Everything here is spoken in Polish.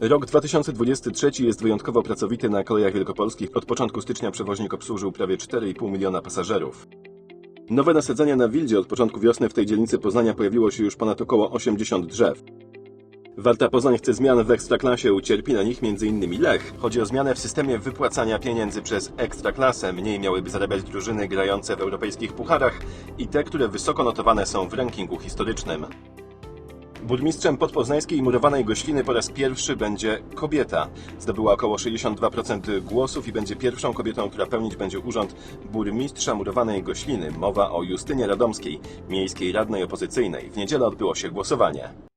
Rok 2023 jest wyjątkowo pracowity na kolejach wielkopolskich. Od początku stycznia przewoźnik obsłużył prawie 4,5 miliona pasażerów. Nowe nasadzenia na Wildzie od początku wiosny w tej dzielnicy Poznania pojawiło się już ponad około 80 drzew. Warta Poznań chce zmian w Ekstraklasie, ucierpi na nich m.in. Lech. Chodzi o zmianę w systemie wypłacania pieniędzy przez Ekstraklasę. Mniej miałyby zarabiać drużyny grające w europejskich pucharach i te, które wysoko notowane są w rankingu historycznym. Burmistrzem podpoznańskiej murowanej gośliny po raz pierwszy będzie kobieta. Zdobyła około 62% głosów i będzie pierwszą kobietą, która pełnić będzie urząd burmistrza murowanej gośliny. Mowa o Justynie Radomskiej, miejskiej radnej opozycyjnej. W niedzielę odbyło się głosowanie.